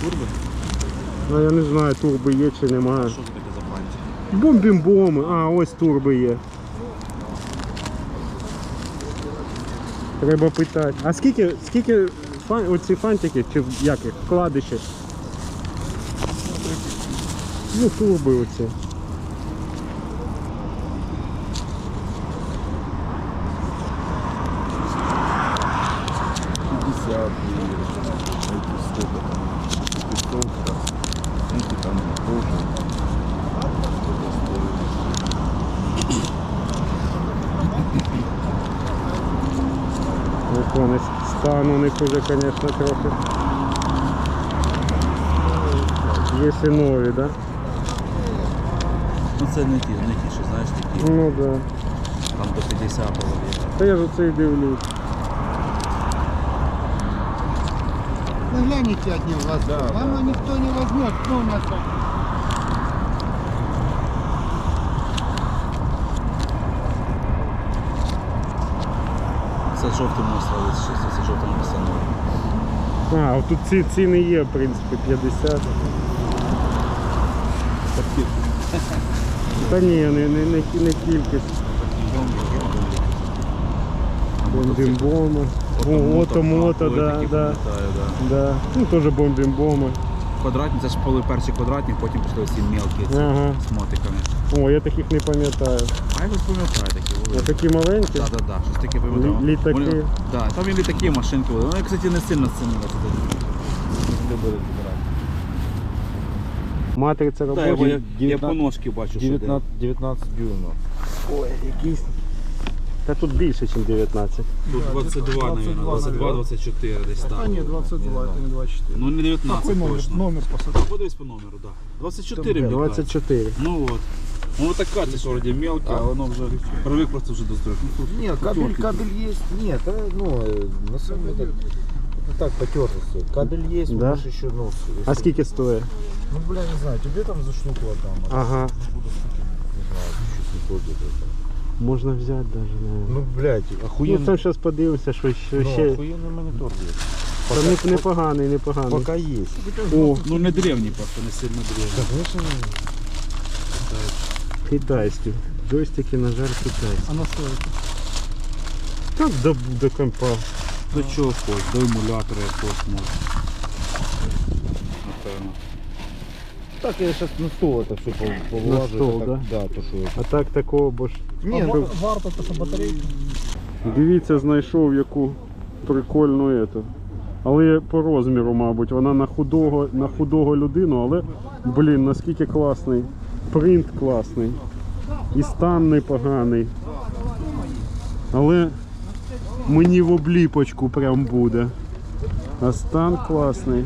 Турби? Я не знаю, турби є чи немає. Що таке за бранці? Бомбімбоми, а ось турби є. Треба питати. А скільки скільки фан, оці фантики чи як їх? Вкладиші? Ну турби оці. стан у них уже, звісно, трохи. Є і нові, так? Да? Ну це не ті, не ті, що знаєш такі. Ну да. Там до 50 було є. Та я ж оце і дивлюсь. Нагляните одним глазом. Вам никто не возьмет, кто у нас там? Це жовтим острові, це жовтим постанові. А, от тут ці ціни є, в принципі, 50. Та ні, не, не, не, не кількість. Бомбімбоми. О, ото мото, да, да, да. Ну теж бомбімбоми. Квадратні, це ж були перші квадратні, потім пішли всі мелкі ці Ага. з мотиками. О, я таких не пам'ятаю. А я ось пам'ятаю такі були. Ось такі маленькі. Так, так, так, щось таке пам'ятаю. Лі- літаки. Вони- Да, там і літаки, машинки були. Вони, кстати, не сильно цінилися тоді. Любили збирати. Матриця Так, я, робоча. я, я по ножки бачу, що де. 19, 19 дюймов. Ой, якийсь. Та тут більше, ніж 19. Тут 22, мабуть, 22, 24 десь так. А нет, 22, это не 24. Ну не 19 Какой номер? точно. Номер посадки. Подивись по номеру, так. Да. 24 мені кажеться. 24. Ну от. Ну така це ж вроді мелка, а воно вже привик просто вже до стройки. Ну, тут Нет, кабель, пятерки. кабель есть. Нет, э, ну, э, на самом деле, это так потертости. Кабель есть, Да? можешь еще, ну, с- А если- скільки стоїть? Ну, бля, не знаю, тебе там за штуку отдам. а Ага. буду штуки, не знаю, чуть не ходит это. Можна взяти навіть, наверное. Ну, блядь, Ну, охуенный, там зараз подивимося, що ще. ну, ще... охуенный монитор есть. Та не- непоганий, непоганий. Пока есть. О, Ну не древній просто, не сильно древній. Конечно, китайські. Джойстики, на жаль, китайські. Она стоит. Так до, до компа. До чого хоч, до емулятора якогось може. Напевно. Так, я сейчас на стол это все повылажу. стол, это да? так- Да, то, что... А так такого, бо ж. Не, а ну, ва- варто то, що батарейки. Дивіться, знайшов яку прикольну ету. Але по розміру, мабуть, вона на худого, на худого людину, але, блін, наскільки класний. Принт класний. І стан непоганий. Але мені в обліпочку прям буде. А стан класний.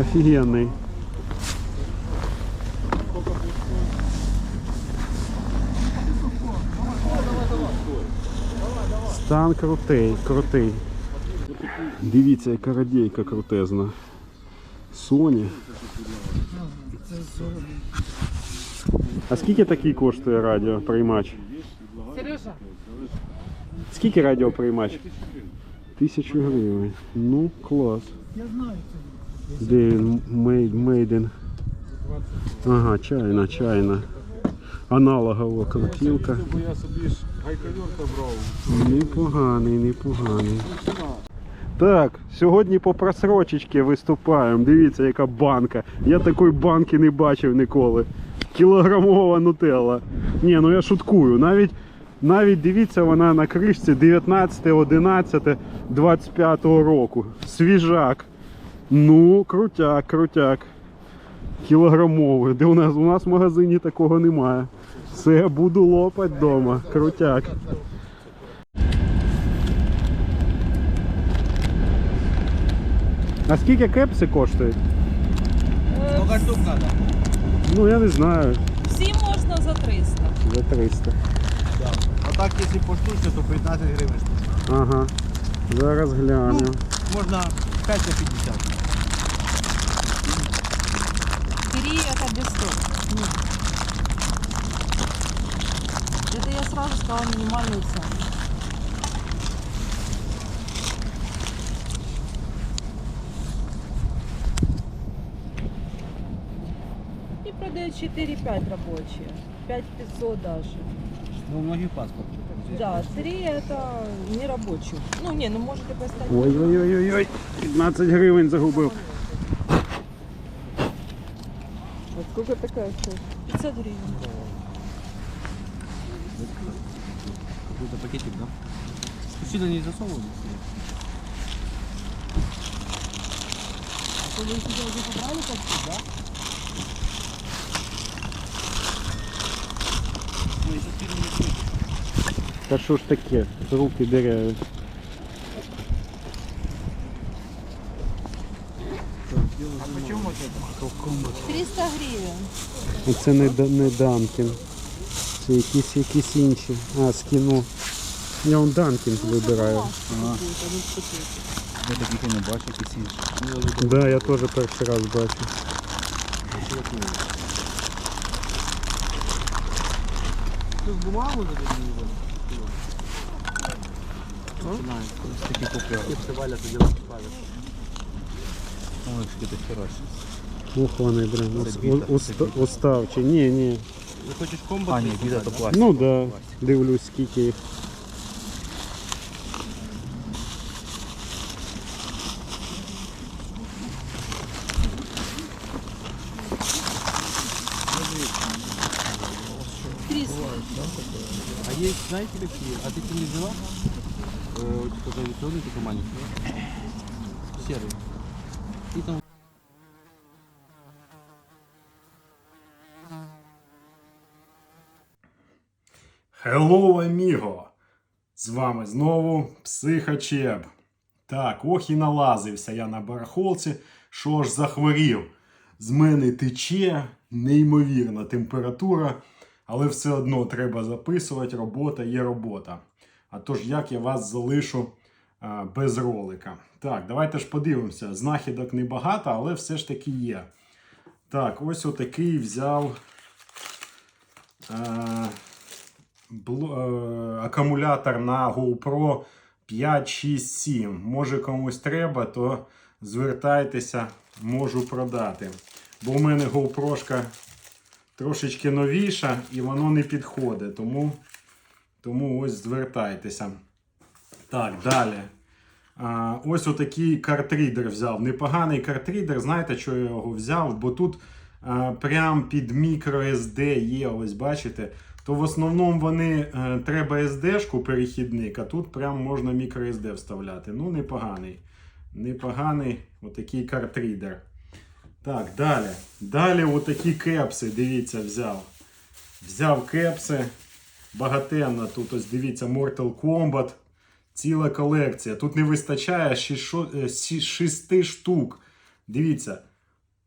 Офігенний. Стан крутий, крутий. Дивіться, яка радійка крутезна. Sony. А скільки такий коштує радіоприймач? Сережа, Скільки радіоприймач? Тисячу гривень. Ну, клас. Я знаю. Де він? Made, made. Ага, чайна, чайна. Аналогова крутілка. Бо я собі ж. Непоганий, непоганий. Так, сьогодні по просрочечки виступаємо. Дивіться, яка банка. Я такої банки не бачив ніколи. Кілограмова нутелла. Ні, ну я шуткую. Навіть, навіть дивіться, вона на кришці 19, 11, 25 року. Свіжак. Ну, крутяк, крутяк. Кілограмовий. Де у нас? У нас в магазині такого немає. Все, буду лопать вдома. Крутяк. А скільки кепси коштують? Сколько штук надо? Ну я не знаю. всі можна за 300. За 300. А так, если поштучно, то 15 гривен штука. Ага. Зараз гляну. Можно 5 на 50. Бери это без стоп. Ну. Сразу сказала минимальную цену. Они продают 4-5 рабочие. 5500 даже. Ну, многие паспорты. Да, 3 это не рабочие. Ну, не, ну можете поставить. Ой-ой-ой-ой, 15 гривень загубив. А сколько такая стоит? 500 гривен. пакетик, да? Сюда не засовывали? А то вы сюда уже побрали как да? Ну, еще сильно не крутит. Та що ж таке? Руки дерев'я. А почему вот это? 300 гривен. Це не, Д- не Данкін. Це якісь якісь інші. А, з кіно. Я он Данкін вибираю. Ага. Я таких і не бачу, якісь інші. Да, я теж перший раз бачу. Тут бумагу зададут? Начинается. Ось такі купляли. Кепсы валят и делают палец. Ой, які такі хороші. Ух, вони, блин, ус, Це біта, у- уста- це біта. уставчі. Ні, ні. Ты хочешь комбо? А, ні, біда то пластик. Ну да, дивлюсь, скільки їх. А есть, знаете, какие? А ты что не взяла? Э, вот такой традиционный, такой маленький. Серый. И там Hello, amigo! З вами знову Психочеб. Так, ох і налазився я на барахолці. Що ж захворів? З мене тече неймовірна температура, але все одно треба записувати. Робота є робота. А тож, як я вас залишу а, без ролика? Так, давайте ж подивимося. Знахідок небагато, але все ж таки є. Так, ось отакий взяв. А, бл- е, акумулятор на GoPro 5, 6, 7. Може комусь треба, то звертайтеся, можу продати. Бо у мене GoPro трошечки новіша і воно не підходить. Тому, тому ось звертайтеся. Так, далі. А, ось отакий картрідер взяв. Непоганий картрідер. Знаєте, що я його взяв? Бо тут а, прям під microSD є, ось бачите. То в основному вони е, треба SD-шку перехідник, а тут прям можна microSD вставляти. Ну, непоганий. Непоганий отакий картрідер. Так, далі. Далі отакі кепси, дивіться, взяв. Взяв кепси. Багатенна тут, ось дивіться, Mortal Kombat. Ціла колекція. Тут не вистачає 6 штук. Дивіться,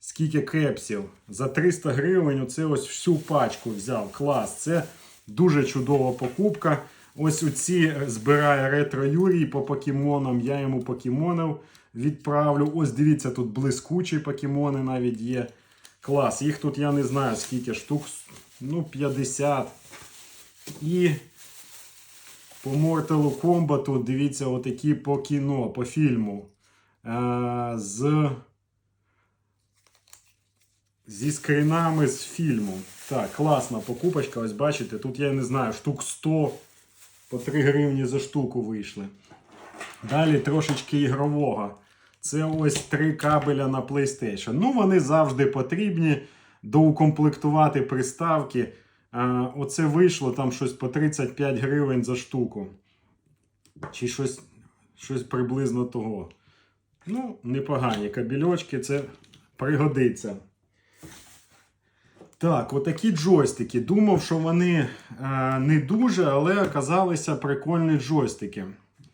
скільки кепсів. За 300 гривень оце ось всю пачку взяв. Клас. Це дуже чудова покупка. Ось оці збирає ретро Юрій по покемонам. Я йому покемонів відправлю. Ось дивіться, тут блискучі покемони навіть є. Клас. Їх тут я не знаю скільки штук. Ну, 50. І по Mortal Kombat, дивіться, отакі по кіно, по фільму. Е, з зі скрінами з фільму. Так, класна покупочка. Ось бачите, тут я не знаю, штук 100 по 3 гривні за штуку вийшли. Далі трошечки ігрового. Це ось три кабеля на PlayStation. Ну, вони завжди потрібні доукомплектувати приставки. А, оце вийшло там щось по 35 гривень за штуку. Чи щось, щось приблизно того. Ну, непогані кабельочки, це пригодиться. Так, отакі джойстики. Думав, що вони е, не дуже, але оказалися прикольні джойстики.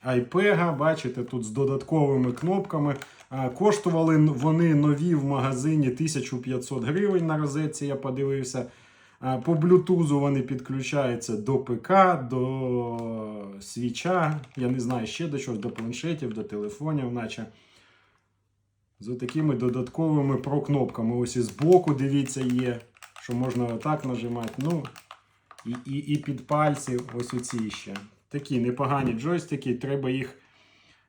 iPega, бачите, тут з додатковими кнопками. Коштували вони нові в магазині 1500 гривень на розетці, я подивився. По блютузу вони підключаються до ПК, до свіча, я не знаю ще до чогось, до планшетів, до телефонів, наче. З такими додатковими прокнопками. Ось і збоку, дивіться, є, що можна отак нажимати. Ну, і, і, і під пальці ось оці ще. Такі непогані джойстики, треба їх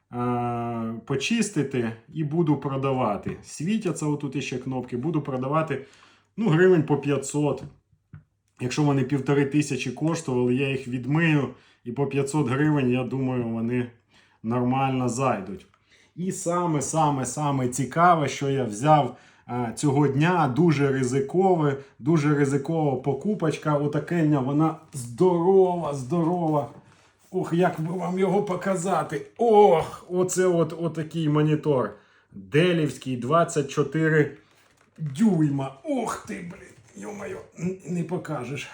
а, почистити і буду продавати. Світяться отут ще кнопки, буду продавати ну, гривень по 500. Якщо вони півтори тисячі коштували, я їх відмию і по 500 гривень, я думаю, вони нормально зайдуть. І саме, саме, саме цікаве, що я взяв е, цього дня, дуже ризикове, дуже ризикова покупочка. Отакення, вона здорова, здорова. Ох, як би вам його показати. Ох, оце от отакий монітор. Делівський 24 дюйма. Ох ти, блін, йо-моє, не покажеш.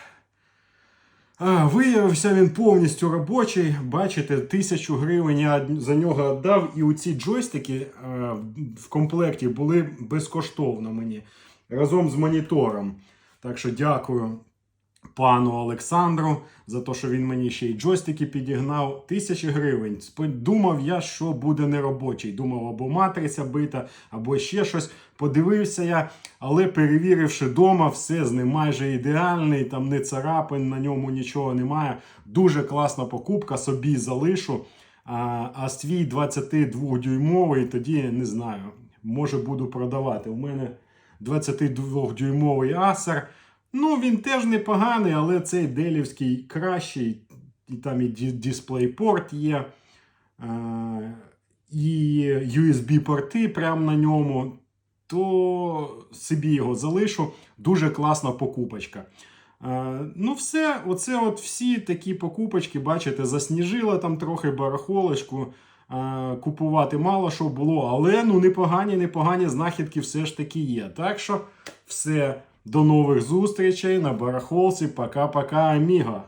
А, виявився він повністю робочий. Бачите, тисячу гривень я за нього віддав, і оці джойстики е, в комплекті були безкоштовно мені разом з монітором. Так що дякую пану Олександру за те, що він мені ще й джойстики підігнав. Тисячі гривень. Думав я, що буде неробочий. Думав, або матриця бита, або ще щось. Подивився я, але перевіривши вдома, все з ним майже ідеальний, там не царапин, на ньому нічого немає. Дуже класна покупка, собі залишу. А, а свій 22-дюймовий тоді не знаю. Може буду продавати. У мене 22-дюймовий Acer. Ну, він теж непоганий, але цей делівський кращий. І там і DisplayPort є. Е, і USB-порти прямо на ньому. То собі його залишу. Дуже класна покупочка. Е, ну, все, оце от всі такі покупочки, бачите, засніжило там трохи барахолочку. Е, купувати мало що було, але ну непогані, непогані знахідки все ж таки є. Так що все, до нових зустрічей на барахолці. Пока-пока, аміго.